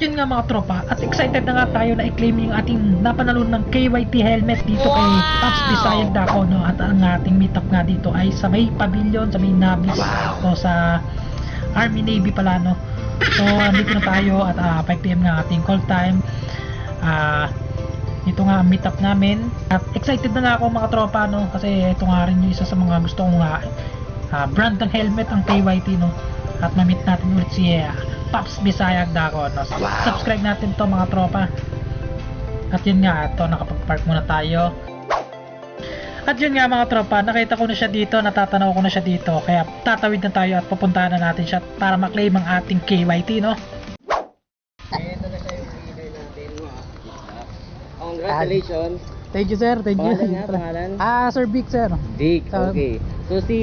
yun nga mga tropa, at excited na nga tayo na i-claim yung ating napanalo ng KYT helmet dito kay Pops Bisayag Dako, no? At ang ating meetup nga dito ay sa may pavilion, sa may Navis, o sa Army Navy pala, no? So, andito na tayo at ah, 5pm nga ating call time. Ah, ito nga ang meetup namin. At excited na nga ako mga tropa, no? Kasi ito nga rin yung isa sa mga gusto kong ah, ah, brand ng helmet, ang KYT, no? At ma-meet natin ulit si ah, Pops Bisayag Dako, no? Subscribe natin to mga tropa. At yun nga, ito, nakapag-park muna tayo. At yun nga mga tropa, nakita ko na siya dito, natatanaw ko na siya dito. Kaya tatawid na tayo at pupuntahan na natin siya para maklaim ang ating KYT, no? Ito na siya yung leader natin. Congratulations. Thank you, sir. Thank Pangalan nga, pangalan? Ah, Sir Vic, sir. Dick, okay. So si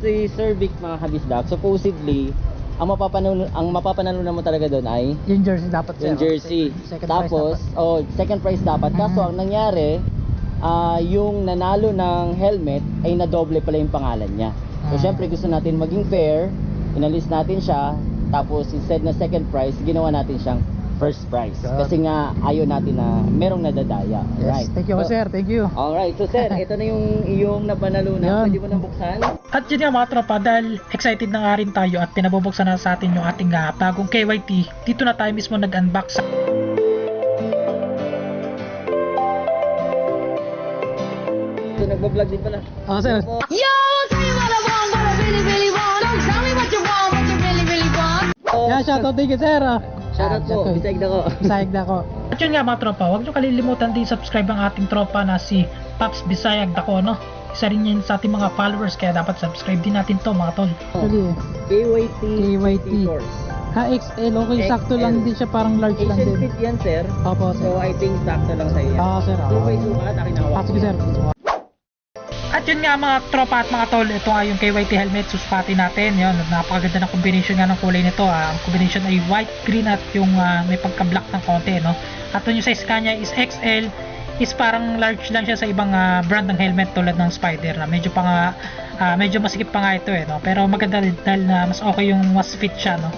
si Sir Vic mga kabisdak, supposedly ang mapapanalo ang mapapanalo mo talaga doon ay Yung jersey dapat, sir. yung jersey. Second prize Tapos, oh, second prize dapat. Kaso Mhm. ang nangyari, ah yung nanalo ng helmet ay nadoble pala yung pangalan niya. So Ah. syempre gusto natin maging fair, inalis natin siya, tapos instead na second prize, ginawa natin siyang first prize. Kasi nga ayaw natin na merong nadadaya. Yes, right. thank you, So, sir. Thank you. Alright, so sir, ito na yung iyong napanalo na. Yan. Pwede mo na buksan? At yun nga mga tropa, dahil excited na nga rin tayo at pinabubuksan na sa atin yung ating ah, bagong KYT, dito na tayo mismo nag-unbox. So nagbablog din pala. Oh, sir. Yo, tell me what I want, what I really, really want. Don't tell me what you want, what you really, really want. Yeah, shoutout thank you, sir. Shoutout po, bisayag na ko. Bisayag na ako. At yun nga mga tropa, huwag nyo kalilimutan din subscribe ang ating tropa na si Paps Bisayag Dako, no? Isa rin yan sa ating mga followers, kaya dapat subscribe din natin to mga tol. Actually, KYT, KYT. Ha XL, okay, sakto lang din siya, parang large lang Asian din. fit yan, sir. Opo, So sir. I think sakto lang sa'yo yan. Oo, sir. So may sukat, akin na Ah, sige, sir. At yun nga mga tropa at mga tol, ito nga yung KYT helmet, susukatin natin. Yun, napakaganda ng combination nga ng kulay nito. Ah. Ang combination ay white, green at yung ah, may pagka-black ng konti. No? At yung size kanya is XL, is parang large lang siya sa ibang ah, brand ng helmet tulad ng Spider na medyo pa nga, ah, medyo masikip pa nga ito eh. No? Pero maganda rin dahil na mas okay yung mas fit siya. No?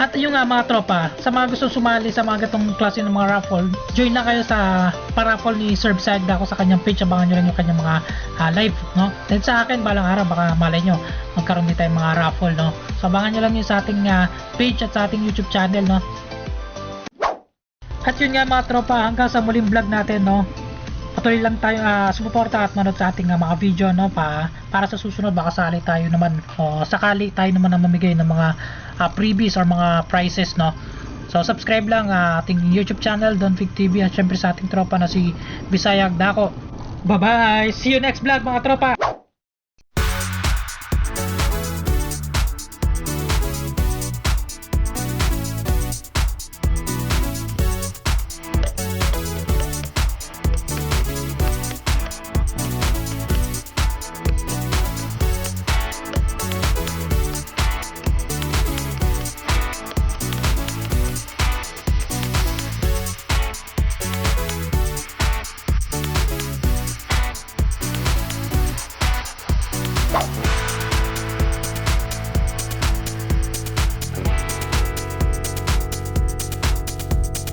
At yung nga mga tropa, sa mga gusto sumali sa mga gatong klase ng mga raffle, join na kayo sa paraffle ni Sir Sagda ako sa kanyang page. Abangan nyo lang yung kanyang mga ah, live, no? Then sa akin, balang araw, baka malay nyo, magkaroon din tayong mga raffle, no? So abangan nyo lang yun sa ating ah, page at sa ating YouTube channel, no? At yun nga mga tropa, hanggang sa muling vlog natin, no? Patuloy lang tayo ah, sumuporta at manood sa ating ah, mga video no pa para sa susunod baka sali tayo naman o sakali tayo naman na mamigay ng mga ah, freebies or mga prizes no. So subscribe lang ah, ating YouTube channel Don Fig TV at syempre sa ating tropa na si Bisayag Dako. Bye bye. See you next vlog mga tropa.